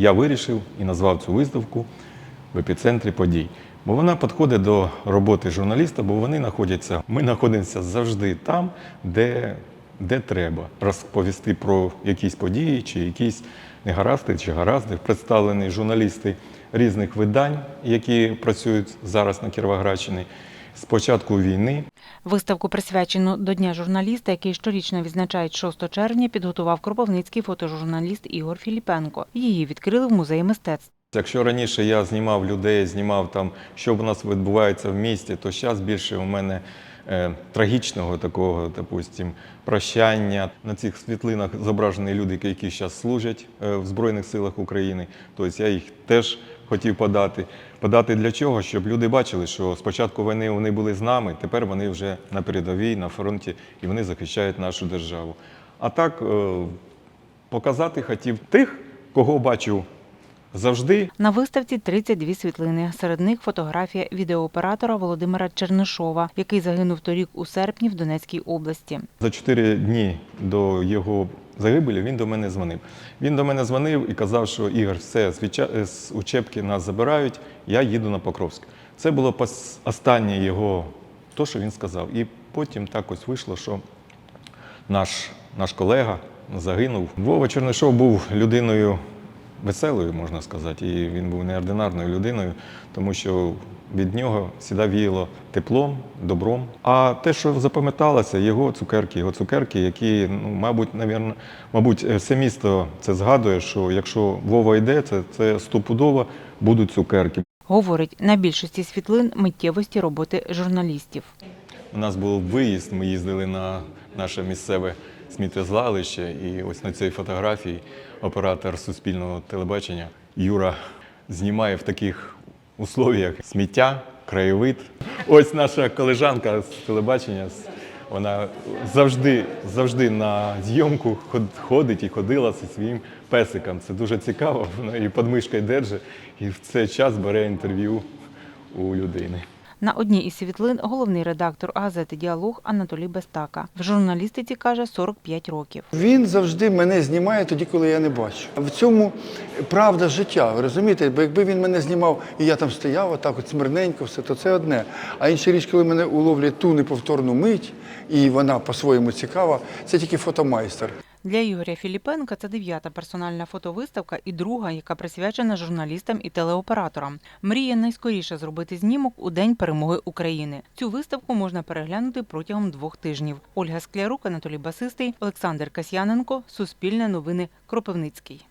я вирішив і назвав цю виставку в епіцентрі подій. Бо вона підходить до роботи журналіста, бо вони знаходяться, ми знаходимося завжди там, де, де треба розповісти про якісь події чи якісь негаразди чи гаразди. Представлені журналісти різних видань, які працюють зараз на Кіровоградщині з початку війни. Виставку, присвячену до Дня журналіста, який щорічно відзначають 6 червня, підготував кропивницький фотожурналіст Ігор Філіпенко. Її відкрили в музеї мистецтв. Якщо раніше я знімав людей, знімав там, що в нас відбувається в місті, то зараз більше у мене е, трагічного такого, допустим, прощання. На цих світлинах зображені люди, які зараз служать е, в Збройних силах України. Тобто я їх теж хотів подати. Подати для чого? Щоб люди бачили, що спочатку війни вони були з нами, тепер вони вже на передовій, на фронті, і вони захищають нашу державу. А так е, показати хотів тих, кого бачу завжди, На виставці 32 світлини. Серед них фотографія відеооператора Володимира Чернишова, який загинув торік у серпні в Донецькій області. За чотири дні до його загибелі він до мене дзвонив. Він до мене дзвонив і казав, що Ігор, все, з, з учебки нас забирають, я їду на Покровськ. Це було останнє його, то, що він сказав. І потім так ось вийшло, що наш, наш колега загинув. Вова Чернишов був людиною веселою, можна сказати, і він був неординарною людиною, тому що від нього завжди віяло теплом, добром. А те, що запам'яталося, його цукерки, його цукерки, які, ну, мабуть, навірно, мабуть, все місто це згадує, що якщо Вова йде, це, це стопудово будуть цукерки. Говорить, на більшості світлин миттєвості роботи журналістів. У нас був виїзд, ми їздили на наше місцеве сміттєзвалище, і ось на цій фотографії оператор суспільного телебачення Юра знімає в таких условіях сміття, краєвид. Ось наша колежанка з телебачення. Вона завжди, завжди на зйомку ходить і ходила зі своїм песиком. Це дуже цікаво. Вона і підмишкою держить, і в цей час бере інтерв'ю у людини. На одній із світлин головний редактор газети Діалог Анатолій Бестака. В журналістиці каже 45 років. Він завжди мене знімає тоді, коли я не бачу. В цьому правда життя. Ви розумієте? Бо якби він мене знімав і я там стояв, отак от смирненько, все, то це одне. А інша річ, коли мене уловлять ту неповторну мить, і вона по-своєму цікава, це тільки фотомайстер. Для Ігоря Філіпенка це дев'ята персональна фотовиставка і друга, яка присвячена журналістам і телеоператорам. Мріє найскоріше зробити знімок у день перемоги України. Цю виставку можна переглянути протягом двох тижнів. Ольга Склярук, Анатолій Басистий, Олександр Касьяненко, Суспільне новини, Кропивницький.